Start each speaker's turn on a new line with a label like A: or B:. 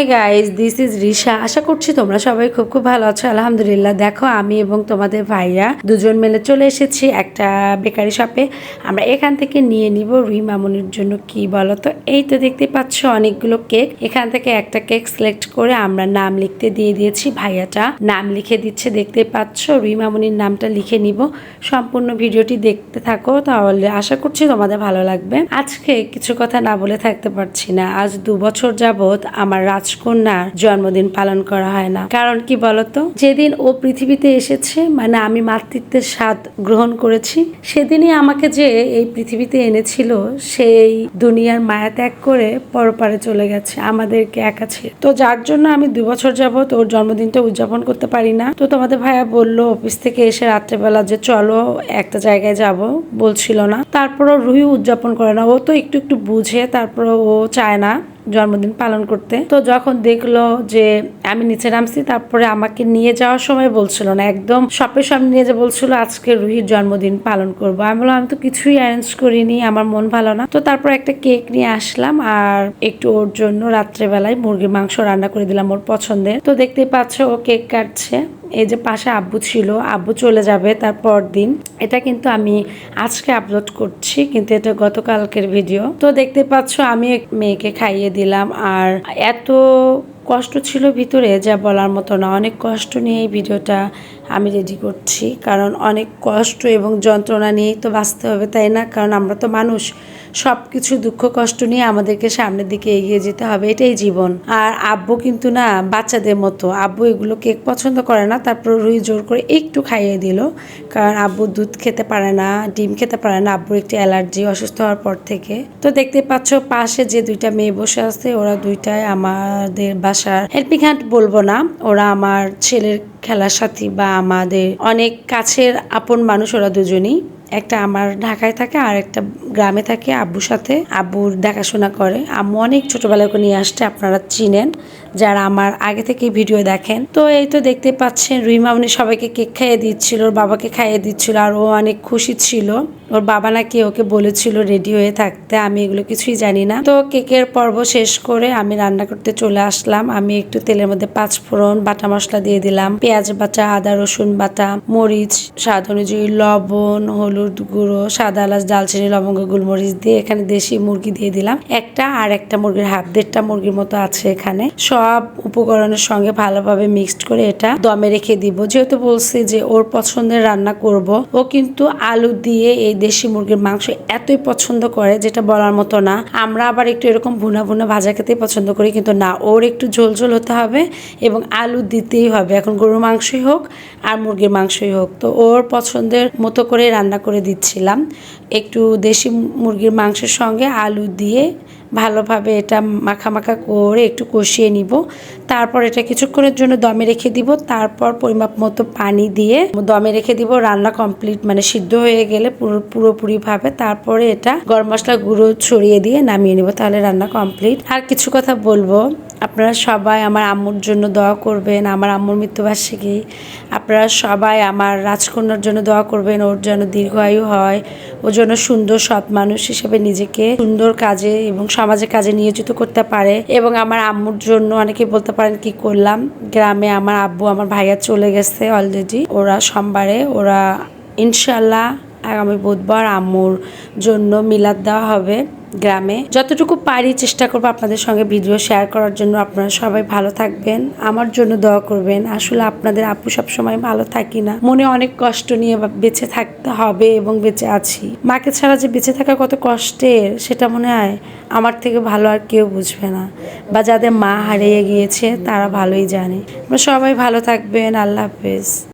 A: Hey guys this is Risha আশা করছি তোমরা সবাই খুব খুব ভালো আছো। আলহামদুলিল্লাহ, দেখো, আমি এবং তোমাদের ভাইয়া দুজন মিলে চলে এসেছি একটা বেকারি শপে। আমরা এখান থেকে নিয়ে নিব রুই জন্য কি বলো তো এই তো দেখতে পাচ্ছ অনেকগুলো কেক। এখান থেকে একটা কেক সিলেক্ট করে আমরা নাম লিখতে দিয়ে দিয়েছি ভাইয়াটা। নাম লিখে দিচ্ছে, দেখতে পাচ্ছ? রুই মামুনির নামটা লিখে নিব। সম্পূর্ণ ভিডিওটি দেখতে থাকো, তাহলে আশা করছি তোমাদের ভালো লাগবে। আজকে কিছু কথা না বলে থাকতে পারছি না। আজ দু বছর যাবত আমার রাজকন্যার জন্মদিন পালন করা হয় না। কারণ কি বলতো? যেদিন ও পৃথিবীতে এসেছে মানে আমি মাতৃত্বের স্বাদ গ্রহণ করেছি, সেদিনই আমাকে যে এই পৃথিবীতে এনেছিল, সেই দুনিয়ার মায়া ত্যাগ করে পরপারে চলে গেছে, আমাদেরকে একা ছেড়ে। তো যার জন্য আমি দু বছর যাবত ওর জন্মদিনটা উদযাপন করতে পারি না। তো তোমাদের ভাইয়া বলল অফিস থেকে এসে রাত্রেবেলা যে চলো, একটা জায়গায় যাব বলছিল না। তারপরও রুহি উদযাপন করে না। ও তো একটু একটু বুঝে তারপর ও চায় না। জন্মদিন পালন করতে। তো যখন দেখল যে আমি নিচে নামছি, তারপরে আমাকে নিয়ে যাওয়ার সময় বলছিল না, একদম শপের সামনে নিয়ে যে বলছিল, আজকে রুহির জন্মদিন পালন করব। আমি বললাম, আমি তো কিছুই অ্যারেঞ্জ করিনি, আমার মন ভালো না। তো তারপর একটা কেক নিয়ে আসলাম, আর একটু ওর জন্য রাত্রেবেলায় মুরগির মাংস রান্না করে দিলাম ওর পছন্দের। তো দেখতেই পাচ্ছ ও কেক কাটছে। এই যে পাশে আব্বু ছিল, আব্বু চলে যাবে তারপর দিন এটা কিন্তু আমি আজকে আপলোড করছি, কিন্তু এটা গতকালকের ভিডিও তো দেখতে পাচ্ছ, আমি মেয়েকে খাইয়ে দিলাম, আর এত কষ্ট ছিল ভিতরে, যা বলার মতো না। অনেক কষ্ট নিয়ে এই ভিডিওটা আমি রেডি করছি, কারণ অনেক কষ্ট এবং যন্ত্রণা নিয়েই তো বাঁচতে হবে, তাই না? কারণ আমরা তো মানুষ। সব কিছু দুঃখ, কষ্ট নিয়ে আমাদেরকে সামনের দিকে এগিয়ে যেতে হবে, এটাই জীবন। আর আব্বু কিন্তু না, বাচ্চাদের মতো। আব্বু এগুলো কেক পছন্দ করে না, তারপর রুই জোর করে একটু খাইয়ে দিল। কারণ আব্বু দুধ খেতে পারে না, ডিম খেতে পারে না, আব্বুর একটি অ্যালার্জি অসুস্থ হওয়ার পর থেকে। তো দেখতে পাচ্ছ, পাশে যে দুইটা মেয়ে বসে আছে, ওরা দুইটাই আমাদের বাসার হেল্পিং হ্যান্ড বলব না। ওরা আমার ছেলের খেলার সাথী বা আমাদের অনেক কাছের আপন মানুষ ওরা দুজনেই। একটা আমার ঢাকায় থাকে, আর একটা গ্রামে থাকে আব্বুর সাথে। আব্বুর দেখাশোনা করে। আম্মু অনেক ছোটবেলায় ওকে নিয়ে আসছে, আপনারা চিনেন, যারা আমার আগে থেকে ভিডিও দেখেন। তো এই তো দেখতে পাচ্ছেন, রুই মামনি সবাইকে কেক খাইয়ে দিচ্ছিল, ওর বাবাকে খাইয়ে দিচ্ছিল, আর ও অনেক খুশি ছিল। ওর বাবা নাকি ওকে বলেছিল, রেডি হয়ে থাকতে, আমি এগুলো কিছুই জানি না। তো কেকের পর্ব শেষ করে আমি রান্না করতে চলে আসলাম। আমি একটু তেলের মধ্যে পাঁচ ফোড়ন, বাটা মশলা দিয়ে দিলাম, পেঁয়াজ বাটা, আদা রসুন বাটা, মরিচ, স্বাদ অনুযায়ী লবণ, হলুদ গুঁড়ো, সাদা এলাচ দালচিনি লবঙ্গ, গোলমরিচ দিয়ে এখানে দেশি মুরগি দিয়ে দিলাম। একটা আর একটা মুরগির হাফ, দেড়টা মুরগির মতো আছে এখানে। সব উপকরণের সঙ্গে ভালোভাবে মিক্সড করে এটা দমে রেখে দিব। যেহেতু বলছি যে ওর পছন্দের রান্না করব, ও কিন্তু আলু দিয়ে এই দেশি মুরগির মাংস এতই পছন্দ করে, যেটা বলার মতো না। আমরা আবার একটু এরকম ভুনা ভুনা ভাজা খেতেই পছন্দ করি, কিন্তু না, ওর একটু ঝোল ঝোল হতে হবে এবং আলু দিতেই হবে। এখন গরুর মাংসই হোক আর মুরগির মাংসই হোক। তো ওর পছন্দের মতো করে রান্না করে দিচ্ছিলাম। একটু দেশি মুরগির মাংসের সঙ্গে আলু দিয়ে ভালোভাবে এটা মাখা মাখা করে একটু কষিয়ে নিব। তারপর এটা কিছুক্ষণের জন্য দমে রেখে দিব। তারপর পরিমাপ মতো পানি দিয়ে দমে রেখে দিব। রান্না কমপ্লিট মানে সিদ্ধ হয়ে গেলে পুরো পুরোপুরিভাবে তারপরে এটা গরম মশলা গুঁড়ো ছড়িয়ে দিয়ে নামিয়ে নিব। তাহলে রান্না কমপ্লিট। আর কিছু কথা বলব। আপনারা সবাই আমার আম্মুর জন্য দোয়া করবেন, আমার আম্মুর মৃত্যুবার্ষিকী। আপনারা সবাই আমার রাজকন্যার জন্য দোয়া করবেন, ওর যেন দীর্ঘায়ু হয় ওর জন্য সুন্দর সৎ মানুষ হিসেবে নিজেকে সুন্দর কাজে এবং সমাজে কাজে নিয়োজিত করতে পারে। এবং আমার আম্মুর জন্য অনেকে বলতে পারেন, কি করলাম? গ্রামে আমার আব্বু, আমার ভাইয়া চলে গেছে অলরেডি ওরা সোমবারে, ওরা ইনশাল্লাহ আগামী বুধবার আম্মুর জন্য মিলাদ দেওয়া হবে। গ্রামে। যতটুকু পারি চেষ্টা করব আপনাদের সঙ্গে ভিডিও শেয়ার করার জন্য। আপনারা সবাই ভালো থাকবেন। আমার জন্য দোয়া করবেন। আসলে আপনাদের আপু সব সময় ভালো থাকি না। মনে অনেক কষ্ট নিয়ে বেঁচে থাকতে হবে এবং বেঁচে আছি। মাকে ছাড়া যে বেঁচে থাকা কত কষ্টের, সেটা মনে হয় আমার থেকে ভালো আর কেউ বুঝবে না। বা যাদের মা হারিয়ে গিয়েছে, তারা ভালোই জানে। সবাই ভালো থাকবেন। আল্লাহ হাফেজ।